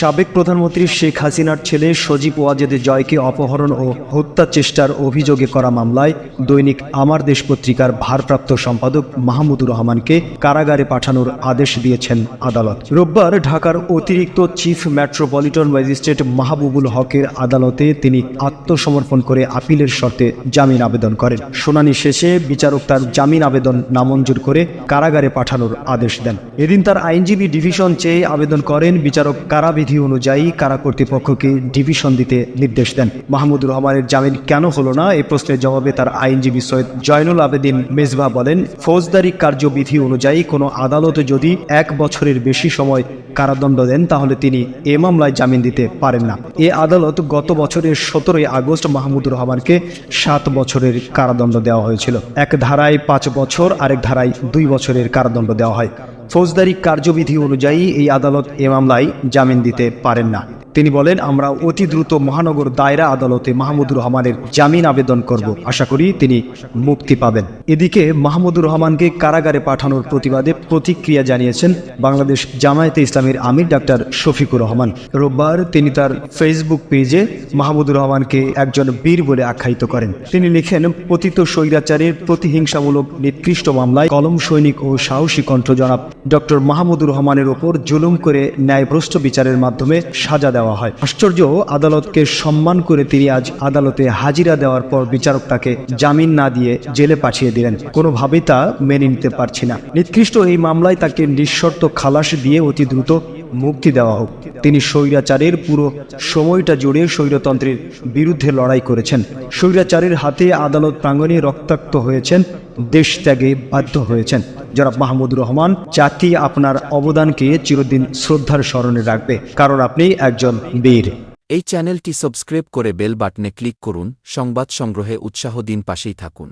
সাবেক প্রধানমন্ত্রী শেখ হাসিনার ছেলে সজীব ওয়াজেদ জয়কে অপহরণ ও হত্যা চেষ্টার অভিযোগে করা মামলায় দৈনিক আমার দেশ পত্রিকার ভারপ্রাপ্ত সম্পাদক মাহমুদুর রহমানকে কারাগারে পাঠানোর আদেশ দিয়েছেন আদালত। রোববার ঢাকার অতিরিক্ত চিফ মেট্রোপলিটন ম্যাজিস্ট্রেট মাহবুবুল হকের আদালতে তিনি আত্মসমর্পণ করে আপিলের শর্তে জামিন আবেদন করেন। শুনানি শেষে বিচারক তার জামিন আবেদন নামঞ্জুর করে কারাগারে পাঠানোর আদেশ দেন। এদিন তার আইনজীবী ডিভিশন চেয়ে আবেদন করেন বিচারক কারাবিধি অনুযায়ী কারা কর্তৃপক্ষকে ডিভিশন দিতে নির্দেশ দেন? মাহমুদুর রহমানের জামিন কেন হলো না? এই প্রশ্নের জবাবে তার আইনজীবী সৈয়দ জয়নুল আবেদিন মেজবা বলেন, ফৌজদারি কার্যবিধি অনুযায়ী কোনো আদালতে যদি এক বছরের বেশি সময় কারাদণ্ড দেন, তাহলে তিনি এ মামলায় জামিন দিতে পারেন না। এ আদালত গত বছরের সতেরোই আগস্ট মাহমুদুর রহমানকে সাত বছরের কারাদণ্ড দেওয়া হয়েছিল। এক ধারায় পাঁচ বছর, আরেক ধারায় দুই বছরের কারাদণ্ড দেওয়া হয়। ফৌজদারি কার্যবিধি অনুযায়ী এই আদালত এ মামলায় জামিন দিতে পারেন না। তিনি বলেন, আমরা অতি দ্রুত মহানগর দায়রা আদালতে মাহমুদুর রহমানের জামিন আবেদন করব। আশা করি তিনি মুক্তি পাবেন। এদিকে মাহমুদুর রহমানকে কারাগারে পাঠানোর প্রতিবাদে প্রতিক্রিয়া জানিয়েছেন বাংলাদেশ জামায়াতে ইসলামের আমির ডাক্তার শফিকুর রহমান। রোববার তিনি তার ফেসবুক পেজে মাহমুদুর রহমানকে একজন বীর বলে আখ্যায়িত করেন। তিনি লিখেন, পতিত স্বৈরাচারের প্রতিহিংসামূলক নিকৃষ্ট মামলায় কলম সৈনিক ও সাহসী কণ্ঠ জনাব ডক্টর মাহমুদুর রহমানের ওপর জুলুম করে ন্যায়ভ্রষ্ট বিচারের মাধ্যমে সাজা দেওয়া হয়। আশ্চর্য, আদালতকে সম্মান করে তিনি আজ আদালতে হাজিরা দেওয়ার পর বিচারক তাকে জামিন না দিয়ে জেলে পাঠিয়ে দিলেন। কোনোভাবেই তা মেনে নিতে পারছি না। নিকৃষ্ট এই মামলায় তাকে নিঃশর্ত খালাস দিয়ে অতি দ্রুত মুক্তি দেওয়া হোক। তিনি স্বৈরাচারের পুরো সময়টা জুড়ে স্বৈরতন্ত্রের বিরুদ্ধে লড়াই করেছেন। স্বৈরাচারের হাতে আদালত প্রাঙ্গণে রক্তাক্ত হয়েছেন দেশ ত্যাগে বাধ্য হয়েছেন। জনাব মাহমুদ রহমান জাতি আপনার অবদানকে চিরদিন শ্রদ্ধার স্মরণে রাখবে। কারণ আপনি একজন বীর। এই চ্যানেলটি সাবস্ক্রাইব করে বেল বাটনে ক্লিক করুন। সংবাদ সংগ্রহে উৎসাহ দিন পাশেই থাকুন।